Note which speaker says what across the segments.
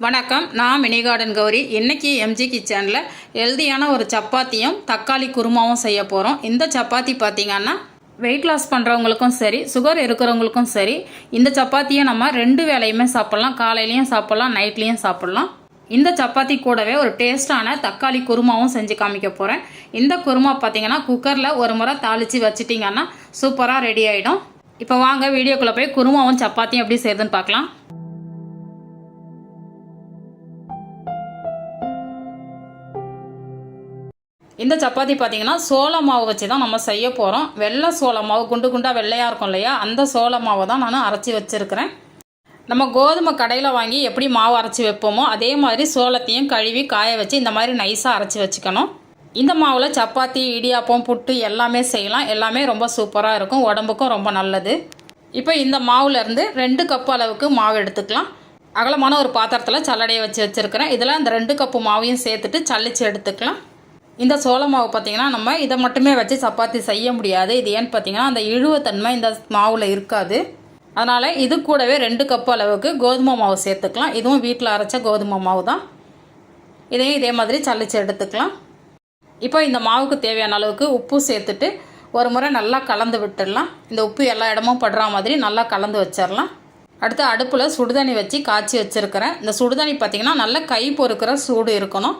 Speaker 1: வணக்கம் நான் mini garden Gowri இன்றைக்கி எம்ஜி கிச்சனில் ஹெல்தியான ஒரு சப்பாத்தியும் தக்காளி குருமாவும் செய்ய போகிறோம் இந்த சப்பாத்தி பார்த்தீங்கன்னா வெயிட் லாஸ் பண்ணுறவங்களுக்கும் சரி சுகர் இருக்கிறவங்களுக்கும் சரி இந்த சப்பாத்தியை நம்ம ரெண்டு வேலையுமே சாப்பிட்லாம். காலையிலையும் சாப்பிட்லாம் நைட்லேயும் சாப்பிட்லாம். இந்த சப்பாத்தி கூடவே ஒரு டேஸ்டான தக்காளி குருமாவும் செஞ்சு காமிக்க போகிறேன் இந்த குருமா பார்த்தீங்கன்னா குக்கரில் ஒரு முறை தாளித்து வச்சிட்டிங்கன்னா சூப்பராக ரெடி ஆகிடும் இப்போ வாங்க வீடியோக்குள்ளே போய் குருமாவும் சப்பாத்தியும் எப்படி செய்யுதுன்னு பார்க்கலாம் இந்த சப்பாத்தி பார்த்திங்கன்னா சோள மாவு வச்சு தான் நம்ம செய்ய போகிறோம் வெள்ளை சோள மாவு குண்டு குண்டாக வெள்ளையாக இருக்கும் இல்லையா? அந்த சோள மாவை தான் நான் அரைச்சி வச்சுருக்கிறேன். நம்ம கோதுமை கடையில் வாங்கி எப்படி மாவு அரைச்சி வைப்போமோ அதே மாதிரி சோளத்தையும் கழுவி காய வச்சு இந்த மாதிரி நைஸாக அரைச்சி வச்சுக்கணும். இந்த மாவில் சப்பாத்தி இடியாப்பம் புட்டு எல்லாமே செய்யலாம். எல்லாமே ரொம்ப சூப்பராக இருக்கும். உடம்புக்கும் ரொம்ப நல்லது. இப்போ இந்த மாவுலேருந்து ரெண்டு கப் அளவுக்கு மாவு எடுத்துக்கலாம். அகலமான ஒரு பாத்திரத்தில் சல்லடையை வச்சு வச்சுருக்கிறேன். இதில் இந்த ரெண்டு கப்பு மாவையும் சேர்த்துட்டு சல்லிச்சு எடுத்துக்கலாம். இந்த சோள மாவு பார்த்திங்கன்னா நம்ம இதை மட்டுமே வச்சு சப்பாத்தி செய்ய முடியாது. இது ஏன்னு பார்த்தீங்கன்னா அந்த இழுவத்தன்மை இந்த மாவில் இருக்காது. அதனால் இது கூடவே ரெண்டு கப் அளவுக்கு கோதுமை மாவு சேர்த்துக்கலாம். இதுவும் வீட்டில் அரைச்ச கோதுமை மாவு தான். இதையும் இதே மாதிரி சளிச்சு எடுத்துக்கலாம். இப்போ இந்த மாவுக்கு தேவையான அளவுக்கு உப்பு சேர்த்துட்டு ஒரு முறை நல்லா கலந்து விட்டுடலாம். இந்த உப்பு எல்லா இடமும் படுற மாதிரி நல்லா கலந்து வச்சிடலாம். அடுத்து அடுப்பில் சுடுதண்ணி வச்சு காய்ச்சி வச்சுருக்கிறேன். இந்த சுடுதண்ணி பார்த்திங்கன்னா நல்ல கை பொறுக்கிற சூடு இருக்கணும்.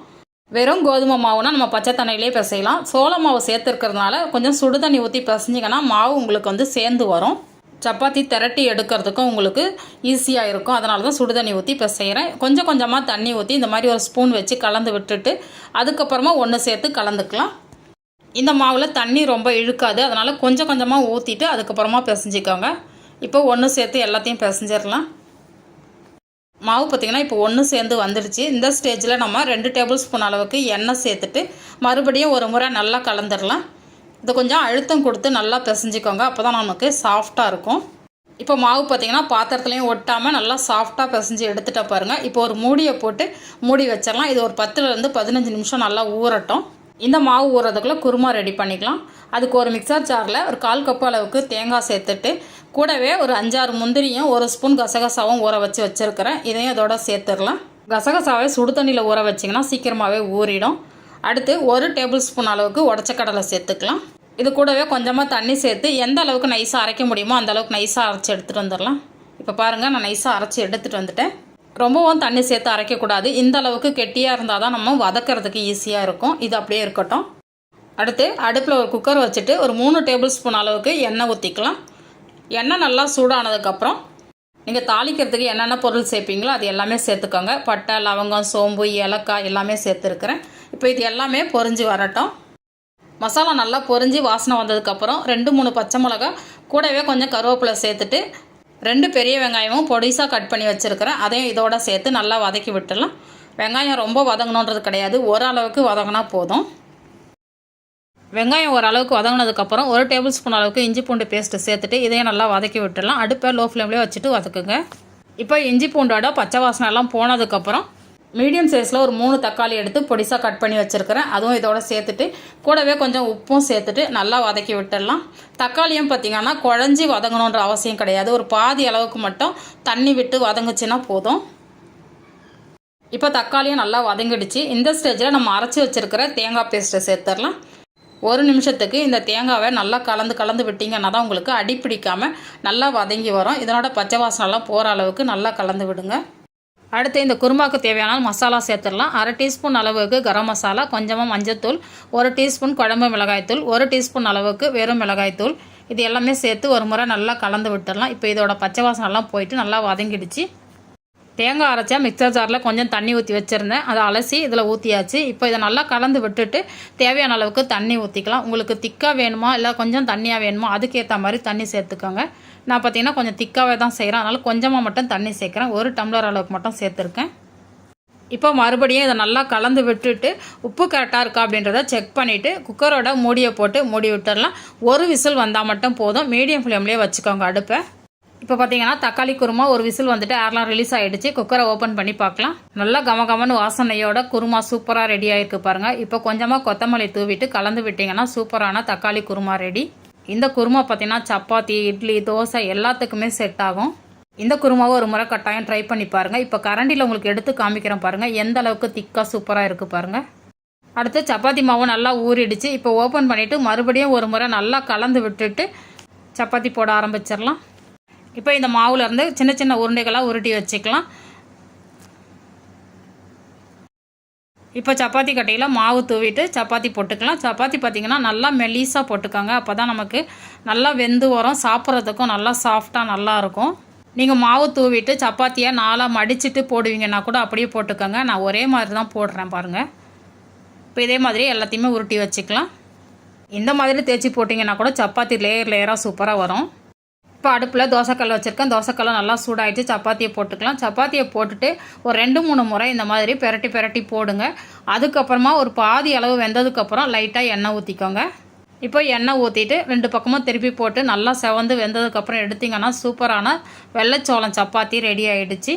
Speaker 1: வெறும் கோதுமை மாவுனா நம்ம பச்சை தண்ணியிலே பிசையலாம். சோள மாவு சேர்த்துருக்கிறதுனால கொஞ்சம் சுடுதண்ணி ஊற்றி பிசைஞ்சிங்கன்னா மாவு உங்களுக்கு வந்து சேர்ந்து வரும். சப்பாத்தி திரட்டி எடுக்கிறதுக்கும் உங்களுக்கு ஈஸியாக இருக்கும். அதனால தான் சுடுதண்ணி ஊற்றி இப்போ செய்கிறேன் கொஞ்சம் கொஞ்சமாக தண்ணி ஊற்றி இந்த மாதிரி ஒரு ஸ்பூன் வச்சு கலந்து விட்டுட்டு அதுக்கப்புறமா ஒன்று சேர்த்து கலந்துக்கலாம். இந்த மாவில் தண்ணி ரொம்ப இழுக்காது. அதனால் கொஞ்சம் கொஞ்சமாக ஊற்றிட்டு அதுக்கப்புறமா பிசைஞ்சிக்கோங்க. இப்போ ஒன்று சேர்த்து எல்லாத்தையும் பிசைஞ்சிடலாம். மாவு பார்த்திங்கன்னா இப்போ ஒன்று சேர்ந்து வந்துடுச்சு. இந்த ஸ்டேஜில் நம்ம ரெண்டு டேபிள் ஸ்பூன் அளவுக்கு எண்ணெய் சேர்த்துட்டு மறுபடியும் ஒரு முறை நல்லா கலந்துடலாம். இது கொஞ்சம் அழுத்தம் கொடுத்து நல்லா பிசைஞ்சிக்கோங்க. அப்போ தான் நமக்கு சாஃப்டாக இருக்கும். இப்போ மாவு பார்த்திங்கன்னா பாத்திரத்துலையும் ஒட்டாமல் நல்லா சாஃப்டாக பிசைஞ்சு எடுத்துகிட்ட பாருங்கள் இப்போ ஒரு மூடியை போட்டு மூடி வச்சிடலாம். இது ஒரு பத்துலேருந்து பதினஞ்சு நிமிஷம் நல்லா ஊறட்டும். இந்த மாவு ஊறதுக்குள்ளே குருமா ரெடி பண்ணிக்கலாம். அதுக்கு ஒரு மிக்சர் ஜாரில் ஒரு கால் கப் அளவுக்கு தேங்காய் சேர்த்துட்டு கூடவே ஒரு அஞ்சாறு முந்திரியும் ஒரு ஸ்பூன் கசகசாவும் ஊற வச்சு வச்சுருக்கிறேன். இதையும் இதோட சேர்த்துடலாம். கசகசாவை சுடு தண்ணியில் ஊற வச்சிங்கன்னா சீக்கிரமாகவே ஊறிடும். அடுத்து ஒரு டேபிள் ஸ்பூன் அளவுக்கு உடச்ச கடலை சேர்த்துக்கலாம். இது கூடவே கொஞ்சமாக தண்ணி சேர்த்து எந்த அளவுக்கு நைஸாக அரைக்க முடியுமோ அந்த அளவுக்கு நைஸாக அரைச்சி எடுத்துகிட்டு வந்துடலாம். இப்போ பாருங்கள் நான் நைஸாக அரைச்சி எடுத்துகிட்டு வந்துட்டேன். ரொம்பவும் தண்ணி சேர்த்து அரைக்கக்கூடாது. இந்த அளவுக்கு கெட்டியாக இருந்தால் தான் நம்ம வதக்கிறதுக்கு ஈஸியாக இருக்கும். இது அப்படியே இருக்கட்டும். அடுத்து அடுப்பில் ஒரு குக்கர் வச்சுட்டு ஒரு மூணு டேபிள் ஸ்பூன் அளவுக்கு எண்ணெய் ஊற்றிக்கலாம் எண்ணெய் நல்லா சூடானதுக்கப்புறம் நீங்கள் தாளிக்கிறதுக்கு என்னென்ன பொருள் சேர்ப்பீங்களோ அது எல்லாமே சேர்த்துக்கோங்க. பட்டை லவங்கம் சோம்பு ஏலக்காய் எல்லாமே சேர்த்துருக்குறேன். இப்போ இது எல்லாமே பொரிஞ்சு வரட்டும். மசாலா நல்லா பொரிஞ்சு வாசனை வந்ததுக்கப்புறம் ரெண்டு மூணு பச்சை மிளகா கூடவே கொஞ்சம் கருவேப்பிலை சேர்த்துட்டு ரெண்டு பெரிய வெங்காயமும் பொடிசாக கட் பண்ணி வச்சுருக்கிறேன். அதையும் இதோட சேர்த்து நல்லா வதக்கி விட்டுடலாம். வெங்காயம் ரொம்ப வதங்கணுன்றது கிடையாது. ஓரளவுக்கு வதங்கினா போதும். வெங்காயம் ஓரளவுக்கு வதங்கினதுக்கப்புறம் ஒரு டேபிள் ஸ்பூன் அளவுக்கு இஞ்சி பூண்டு பேஸ்ட்டு சேர்த்துட்டு இதையும் நல்லா வதக்கி விட்டுடலாம். அடுப்பை லோ ஃப்ளேம்லேயே வச்சுட்டு வதக்குங்க. இப்போ இஞ்சி பூண்டோட பச்சை வாசனை எல்லாம் போனதுக்கப்புறம் மீடியம் சைஸில் ஒரு மூணு தக்காளி எடுத்து பொடிசாக கட் பண்ணி வச்சுருக்கிறேன். அதுவும் இதோட சேர்த்துட்டு கூடவே கொஞ்சம் உப்பும் சேர்த்துட்டு நல்லா வதக்கி விட்டுடலாம். தக்காளியும் பார்த்திங்கன்னா குழஞ்சி வதங்கணுன்ற அவசியம் கிடையாது. ஒரு பாதி அளவுக்கு மட்டும் தண்ணி விட்டு வதங்குச்சுன்னா போதும். இப்போ தக்காளியும் நல்லா வதங்கிடுச்சு. இந்த ஸ்டேஜில் நம்ம அரைச்சி வச்சுருக்கிற தேங்காய் பேஸ்ட்டை சேர்த்துடலாம். ஒரு நிமிஷத்துக்கு இந்த தேங்காவை நல்லா கலந்து கலந்து விட்டிங்கன்னா தான் உங்களுக்கு அடி பிடிக்காமல் நல்லா வதங்கி வரும். இதனோட பச்சை வாசனெல்லாம் போகிற அளவுக்கு நல்லா கலந்து விடுங்க. அடுத்து இந்த குருமாவுக்கு தேவையான மசாலா சேர்த்துடலாம். அரை டீஸ்பூன் அளவுக்கு கரம் மசாலா கொஞ்சமாக மஞ்சத்தூள் ஒரு டீஸ்பூன் குழம்பு மிளகாய்த்தூள் ஒரு டீஸ்பூன் அளவுக்கு வெறும் மிளகாய்த்தூள் இது எல்லாமே சேர்த்து ஒரு முறை நல்லா கலந்து விட்டுடலாம். இப்போ இதோட பச்சை வாசனெல்லாம் போயிட்டு நல்லா வதங்கிடுச்சு. தேங்காய் அரைச்சா மிக்சர் ஜாரில் கொஞ்சம் தண்ணி ஊற்றி வச்சுருந்தேன். அதை அலசி இதில் ஊற்றியாச்சு இப்போ இதை நல்லா கலந்து விட்டுட்டு தேவையான அளவுக்கு தண்ணி ஊற்றிக்கலாம் உங்களுக்கு திக்காக வேணுமா? இல்லை கொஞ்சம் தண்ணியாக வேணுமா? அதுக்கேற்ற மாதிரி தண்ணி சேர்த்துக்கோங்க. நான் பார்த்தீங்கன்னா கொஞ்சம் திக்காகவே தான் செய்கிறேன் அதனால் கொஞ்சமாக மட்டும் தண்ணி சேர்க்குறேன். ஒரு டம்ளர் அளவுக்கு மட்டும் சேர்த்துருக்கேன். இப்போ மறுபடியும் இதை நல்லா கலந்து விட்டுட்டு உப்பு கரெக்டாக இருக்கா அப்படின்றத செக் பண்ணிவிட்டு குக்கரோட மூடியை போட்டு மூடி விட்டுடலாம் ஒரு விசில் வந்தால் மட்டும் போதும். மீடியம் ஃப்ளேம்லேயே வச்சுக்கோங்க அடுப்பை. இப்போ பார்த்தீங்கன்னா தக்காளி குருமா ஒரு விசில் வந்துட்டு ஏர்லாம் ரிலீஸ் ஆகிடுச்சு குக்கரை ஓப்பன் பண்ணி பார்க்கலாம். நல்லா கம கமன்னு வாசனையோட குருமா சூப்பராக ரெடி ஆகிருக்கு பாருங்கள் இப்போ கொஞ்சமாக கொத்தமல்லி தூவிட்டு கலந்து விட்டிங்கன்னா சூப்பரான தக்காளி குருமா ரெடி இந்த குருமா பார்த்தீங்கன்னா சப்பாத்தி இட்லி தோசை எல்லாத்துக்குமே செட் ஆகும். இந்த குருமாவை ஒரு முறை கட்டாயம் ட்ரை பண்ணி பாருங்கள் இப்போ கரண்டியில் உங்களுக்கு எடுத்து காமிக்கிறேன் பாருங்கள் எந்த அளவுக்கு திக்காக சூப்பராக இருக்குது பாருங்கள் அடுத்து சப்பாத்தி மாவு நல்லா ஊறிடுச்சு. இப்போ ஓப்பன் பண்ணிவிட்டு மறுபடியும் ஒரு முறை நல்லா கலந்து விட்டுட்டு சப்பாத்தி போட ஆரம்பிச்சிடலாம். இப்போ இந்த மாவில் இருந்து சின்ன சின்ன உருண்டைகளாக உருட்டி வச்சுக்கலாம். இப்போ சப்பாத்தி கட்டையில் மாவு தூவிட்டு சப்பாத்தி போட்டுக்கலாம். சப்பாத்தி பார்த்திங்கன்னா நல்லா மெலிசாக போட்டுக்கோங்க. அப்போ தான் நமக்கு நல்லா வெந்து வரும். சாப்பிட்றதுக்கும் நல்லா சாஃப்டாக நல்லா இருக்கும். நீங்கள் மாவு தூவிட்டு சப்பாத்தியை நாளாக மடிச்சுட்டு போடுவீங்கன்னா கூட அப்படியே போட்டுக்கோங்க. நான் ஒரே மாதிரி தான் போடுறேன் பாருங்கள் இப்போ இதே மாதிரி எல்லாத்தையுமே உருட்டி வச்சுக்கலாம். இந்த மாதிரி தேய்ச்சி போட்டிங்கன்னா கூட சப்பாத்தி லேயர் லேயராக சூப்பராக வரும். இப்போ அடுப்பில் தோசைக்கல் வச்சுருக்கேன். தோசைக்கல்லை நல்லா சூடாயிடுச்சு சப்பாத்தியை போட்டுக்கலாம். சப்பாத்தியை போட்டுட்டு ஒரு ரெண்டு மூணு முறை இந்த மாதிரி பெரட்டி பெரட்டி போடுங்க. அதுக்கப்புறமா ஒரு பாதி அளவு வெந்ததுக்கப்புறம் லைட்டாக எண்ணெய் ஊற்றிக்கோங்க இப்போ எண்ணெய் ஊற்றிட்டு ரெண்டு பக்கமும் திருப்பி போட்டு நல்லா செவந்து வெந்ததுக்கப்புறம் எடுத்திங்கன்னா சூப்பரான வெள்ளைச்சோளம் சப்பாத்தி ரெடி ஆகிடுச்சு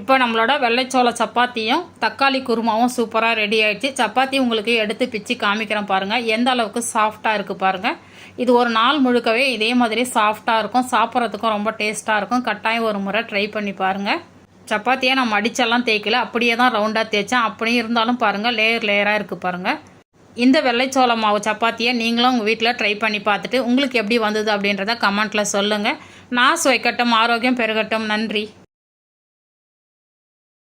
Speaker 1: இப்போ நம்மளோட வெள்ளைச்சோள சப்பாத்தியும் தக்காளி குருமாவும் சூப்பராக ரெடி ஆயிடுச்சு. சப்பாத்தி உங்களுக்கு எடுத்து பிச்சு காமிக்கிறேன் பாருங்கள் எந்த அளவுக்கு சாஃப்டாக இருக்குது பாருங்கள் இது ஒரு நாள் முழுக்கவே இதே மாதிரி சாஃப்டாக இருக்கும். சாப்பிட்றதுக்கும் ரொம்ப டேஸ்ட்டாக இருக்கும். கட்டாயம் ஒரு முறை ட்ரை பண்ணி பாருங்கள் சப்பாத்தியை நான் மடிச்செல்லாம் தேய்க்கல. அப்படியே தான் ரவுண்டாக தேய்ச்சேன். அப்படியும் இருந்தாலும் பாருங்கள் லேயர் லேயராக இருக்குது பாருங்கள் இந்த வெள்ளைச்சோள மாவு சப்பாத்தியை நீங்களும் உங்கள் வீட்டில் ட்ரை பண்ணி பார்த்துட்டு உங்களுக்கு எப்படி வந்தது அப்படின்றத கமெண்ட்டில் சொல்லுங்கள் நான் சுவைக்கட்டும் ஆரோக்கியம் பெருகட்டும். நன்றி.